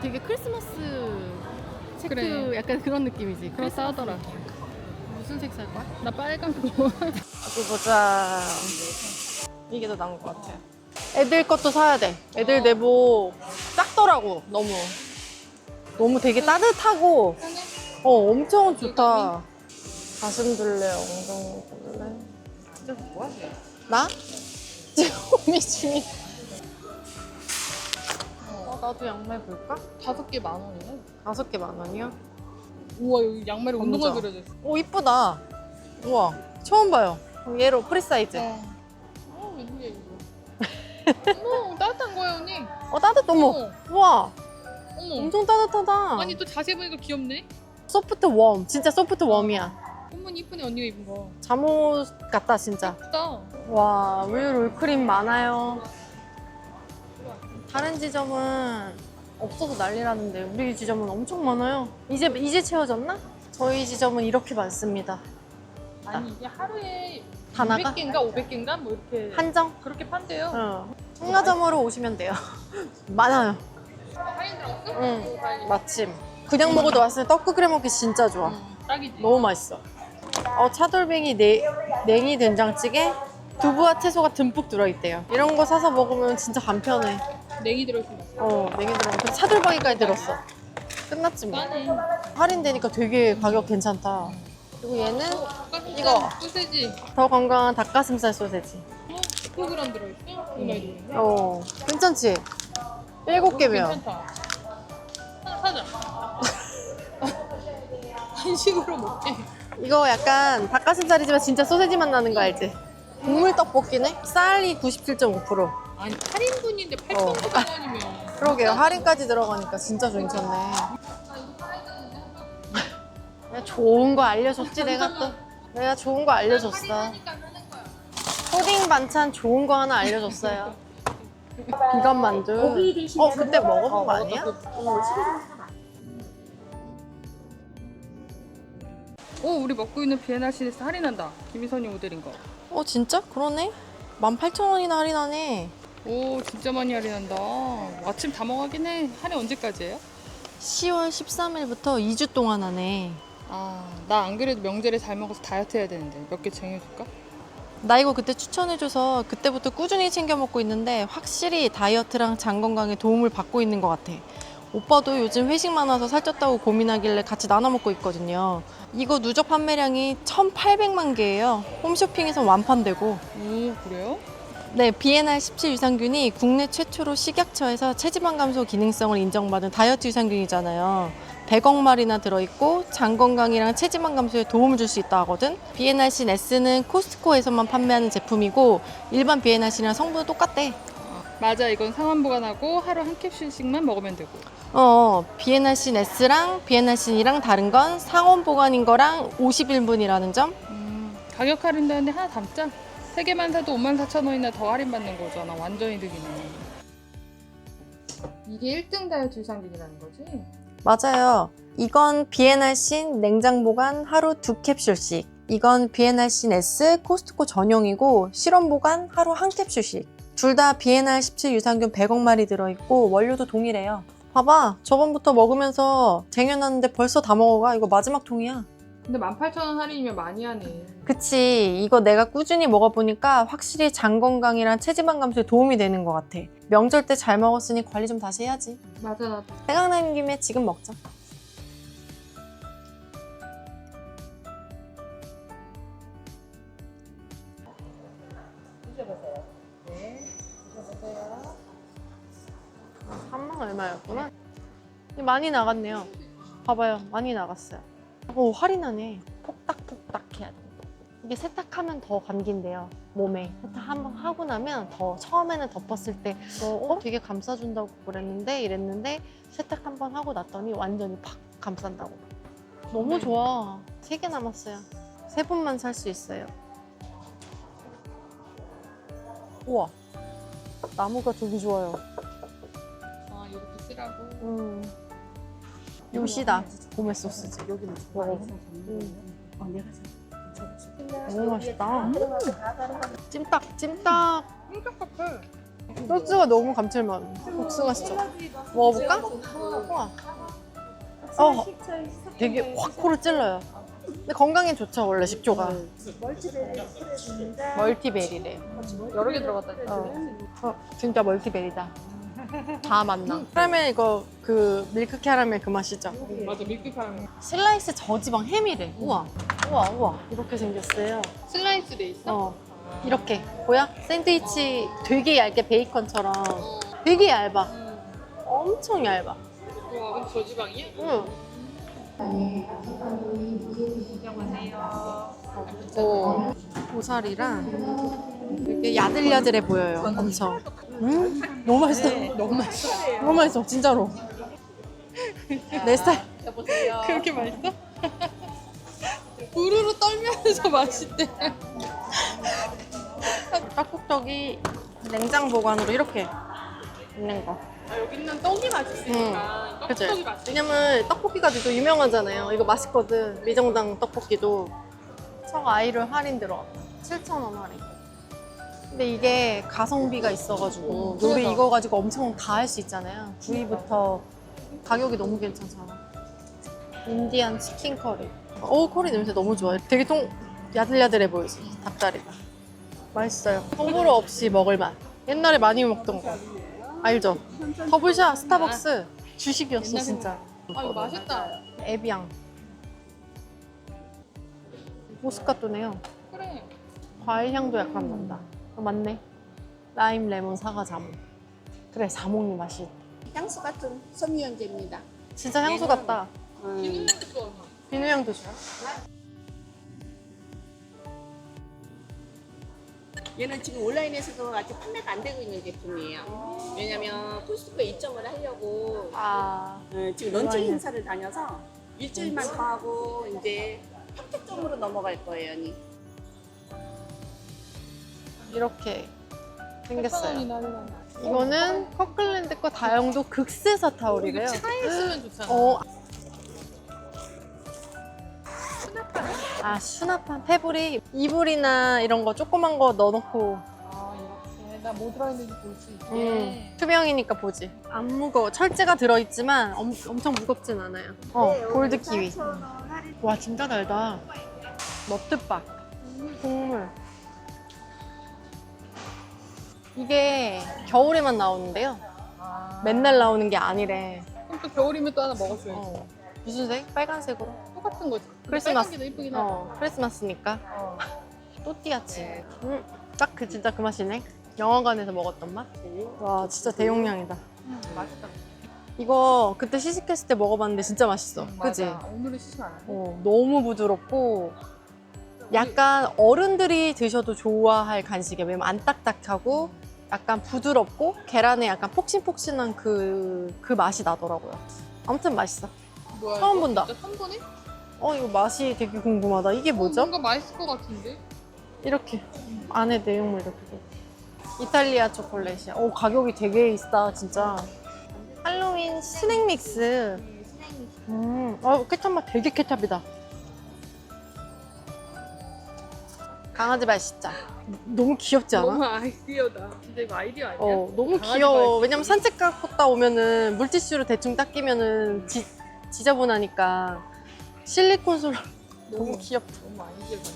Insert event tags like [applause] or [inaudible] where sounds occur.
되게 크리스마스 체크 그래. 약간 그런 느낌이지. 그렇다 하더라. 무슨 색 살 거야? 나 빨간 거. 어디 보자. 이게 더 나은 것 같아. 애들 것도 사야 돼. 애들 내복 작더라고, 너무. 너무 되게 따뜻하고, 어, 엄청 좋다. 가슴 둘레, 엉덩이 둘레. 진짜 뭐야? 나? 지금 고민 중이. 어, 나도 양말 볼까? 다섯 개 만 원이네. 다섯 개 만 원이야? 우와 여기 양말에. 운동화 그려져 있어. 오, 이쁘다. 우와, 처음 봐요. 얘로 프리 사이즈. 어 웬일이야 이거. 어머 [laughs] 따뜻한 거야 언니. 어, 따뜻, 어머. 어머. 우와, 어머. 엄청 따뜻하다. 아니 또 자세히 보니까 귀엽네. 소프트 웜, 진짜 소프트 웜이야. 어머니 이쁘네 언니가 입은 거. 잠옷 같다, 진짜. 예쁘다. 와, 우유 롤크림 많아요. 다른 지점은 없어서 난리라는데 우리 지점은 엄청 많아요. 이제 이제 채워졌나? 저희 지점은 이렇게 많습니다. 아니 이게 하루에 다 나가? 200개인가 500개인가 뭐 이렇게 한정? 그렇게 판대요. 응. 청라점으로 오시면 돼요. [laughs] 많아요. 할인 들어갔어? 응. 오, 다행이다. 마침. 그냥 먹어도 맛있는 떡국 끓여 먹기 진짜 좋아. 응, 딱이지. 너무 맛있어. 어, 차돌뱅이 내, 냉이 된장찌개 두부와 채소가 듬뿍 들어있대요. 이런 거 사서 먹으면 진짜 간편해. 냉이 들어있어. 어, 냉이 들어가. 근데 차돌박이까지 들었어. 끝났지 뭐. 싸네. 할인되니까 되게 가격 괜찮다. 그리고 얘는 이거. 소세지. 더 건강한 닭가슴살 소세지. 어? 10g 들어있어? 들어있어? 어, 괜찮지? 일곱 개면. 괜찮다. 하나 사자. [laughs] 한식으로 먹게. 이거 약간 닭가슴살이지만 진짜 소세지 맛 나는 거 알지? 국물 떡볶이네? 쌀이 97.5%. 아니 8인분인데 어. 8,900원이면. 그러게요. 할인까지 들어가니까 진짜 괜찮네. 내가 좋은 거 알려줬지, 내가 또. 내가 좋은 거 알려줬어. 초딩 반찬 좋은 거 하나 알려줬어요. [laughs] 비건 만두. 어, 그때 먹어본 거 아니야? 오 우리 먹고 있는 비엔나 시네스 할인한다. 김희선이 모델인 거. 어, 진짜? 그러네? 18,000원이나 할인하네. 오 진짜 많이 할인한다. 아침 다 먹하긴 해. 할인 언제까지예요? 10월 13일부터 2주 동안 하네. 아 나 안 그래도 명절에 잘 먹어서 다이어트 해야 되는데 몇 개 쟁여줄까? 나 이거 그때 추천해줘서 그때부터 꾸준히 챙겨 먹고 있는데 확실히 다이어트랑 장 건강에 도움을 받고 있는 것 같아. 오빠도 요즘 회식 많아서 살쪘다고 고민하길래 같이 나눠 먹고 있거든요. 이거 누적 판매량이 1,800만 개예요. 홈쇼핑에서 완판되고. 오 그래요? 네, 비엔알 17 유산균이 국내 최초로 식약처에서 체지방 감소 기능성을 인정받은 다이어트 유산균이잖아요. 100억 마리나 들어있고 장 건강이랑 체지방 감소에 도움을 줄 수 있다 하거든. 비엔알신 S는 코스트코에서만 판매하는 제품이고 일반 비엔알신이랑 성분은 똑같대. 맞아 이건 상온 보관하고 하루 한 캡슐씩만 먹으면 되고. 어, 비엔알신 S랑 비엔알신이랑 다른 건 상온 보관인 거랑 50인분이라는 점. 음, 가격 할인되는데 하나 담자. 세 개만 사도 54,000원이나 더 할인받는 거잖아. 완전히 득이네. 이게 1등 다이어트 유산균이라는 거지? 맞아요. 이건 비엔알신 냉장 보관 하루 두 캡슐씩. 이건 비엔알신 S 코스트코 전용이고 실온 보관 하루 한 캡슐씩. 둘 다 비엔알 17 유산균 100억 마리 들어있고 원료도 동일해요. 봐봐. 저번부터 먹으면서 쟁여놨는데 벌써 다 먹어가. 이거 마지막 통이야. 근데 18,000원 할인이면 많이 하네. 그치. 이거 내가 꾸준히 먹어보니까 확실히 장 건강이랑 체지방 감소에 도움이 되는 것 같아. 명절 때 잘 먹었으니 관리 좀 다시 해야지. 맞아 나도. 생각나는 김에 지금 먹자. 아, 3만 얼마였구나. 많이 나갔네요. 봐봐요. 많이 나갔어요. 오, 할인하네. 폭닥폭닥 해야 돼. 이게 세탁하면 더 감긴대요. 몸에. 세탁 한번 하고 나면 더 처음에는 덮었을 때 어, 되게 감싸준다고 그랬는데 이랬는데 세탁 한번 하고 났더니 완전히 팍 감싼다고. 너무 네. 좋아. 세 개 남았어요. 세 분만 살 수 있어요. 우와. 나무가 되게 좋아요. 아 이렇게 쓰라고. 음. 요시다. 고메 소스지. 여기는 먹어. 음. 어, 내가 너무 맛있다. 찜닭, 찜닭. 소스가 너무 감칠맛. 복숭아 시죠 먹어볼까? 우와. 어, 되게 확 코를 찔러요. 근데 건강에 좋죠, 원래 식초가. 멀티베리래. 여러 개 들어갔다. 어. 어, 진짜 멀티베리다. 다 맛나. 캐러멜 이거 그 밀크 캐러멜 그 맛이죠? 맞아 밀크 카라멜. 슬라이스 저지방 햄이래. 우와. 우와, 우와. 이렇게 생겼어요. 슬라이스 돼 있어? 어. 이렇게. 보여? 샌드위치 되게 얇게 베이컨처럼. 되게 얇아. 엄청 얇아. 와 근데 저지방이야? 응. 오, 고사리랑 이 렇게 야들야들해 보여요. 엄청. 음, 너무 맛있어. 너무 맛있어. 너무 맛있어, 진짜로. 내 스타일. 여보세요. 그렇게 맛있어? 우르르 떨면서 [laughs] 맛있대. 떡국떡이 냉장 보관으로 이렇게 있는 거. 아, 여기는 떡이 맛있으니까 그치? 떡떡이 맛있어. 왜냐면 떡볶이가 되게 유명하잖아요. 이거 맛있거든. 미정당 떡볶이도. 석 아이를 할인 들어. 7,000원 할인. 근데 이게 가성비가 있어가지고 음, 요리 그래서. 이거 가지고 엄청 다 할 수 있잖아요. 구이부터 가격이 너무 괜찮잖아. 인디안 치킨 커리. 오 커리 냄새 너무 좋아. 되게 통 야들야들해 보이지 닭다리가. 맛있어요. 호불호 없이 먹을 맛. 옛날에 많이 먹던 거. 알죠? 더블샷 스타벅스 주식이었어 진짜. 아 이거 맛있다. 에비앙. 모스카토네요. 그래. 과일 향도 약간 난다. 어, 맞네. 라임, 레몬, 사과, 자몽. 그래, 자몽이 맛이. 향수 같은 섬유유연제입니다. 진짜 향수 같다. 음. 비누향도 좋아. 비누 향도 좋아. 얘는 지금 온라인에서도 아직 판매가 안 되고 있는 제품이에요. 왜냐면 코스트코 입점을 하려고 아, 어, 지금 런칭 온라인. 행사를 다녀서 일주일만 더 하고 이제 평택점으로 넘어갈 거예요, 언니. 이렇게 생겼어요. 이거는 커클랜드 거 다용도 극세사 타올이래요. 차에 쓰면 좋잖아. 어. 아, 수납한 페브리 이불이나 이런 거 조그만 거 넣어놓고 아 이렇게 나 뭐 들어있는지 볼 수 있게. 음, 투명이니까 보지. 안 무거워. 철제가 들어있지만 엄, 엄청 무겁진 않아요. 어, 골드 키위. 와, 진짜 달다. 너트박. 국물. 이게 겨울에만 나오는데요. 아. 맨날 나오는 게 아니래. 그럼 또 겨울이면 또 하나 먹어줘야지. 어. 무슨 색? 빨간색으로. 똑같은 거지. 크리스마스. 빨간 게더 이쁘긴 하다. 어, 크리스마스니까. 어. [laughs] 또띠아치. 음, 딱 그 진짜 그 맛이네. 영화관에서 먹었던 맛. 와, 진짜 대용량이다. 음, 맛있다. 이거 그때 시식했을 때 먹어봤는데 진짜 맛있어. 음, 그지? 맞아. 오늘은 시식 안 해. 어, 너무 부드럽고 약간 어른들이 드셔도 좋아할 간식이에요. 왜냐면 안 딱딱하고 약간 부드럽고 계란에 약간 폭신폭신한 그, 그 맛이 나더라고요. 아무튼 맛있어. 뭐야, 처음 이거? 본다. 진짜 처음 보네? 어, 이거 맛이 되게 궁금하다. 이게 어, 뭐죠? 뭔가 맛있을 것 같은데? 이렇게 안에 내용물 이렇게 돼. 이탈리아 초콜릿이야. 오 가격이 되게 있다 진짜. 할로윈 스낵 믹스. 음, 어 케찹 맛 되게 케찹이다. 강아지 맛있자. 너무 귀엽지 않아? 너무 아이디어다. 진짜 이거 아이디어 아니야? 어 너무 강아지 귀여워. 왜냐면 산책 갔다 오면은 물티슈로 대충 닦이면은 지, 지저분하니까 실리콘 솔로 너무 귀엽다. 너무 아이디어다.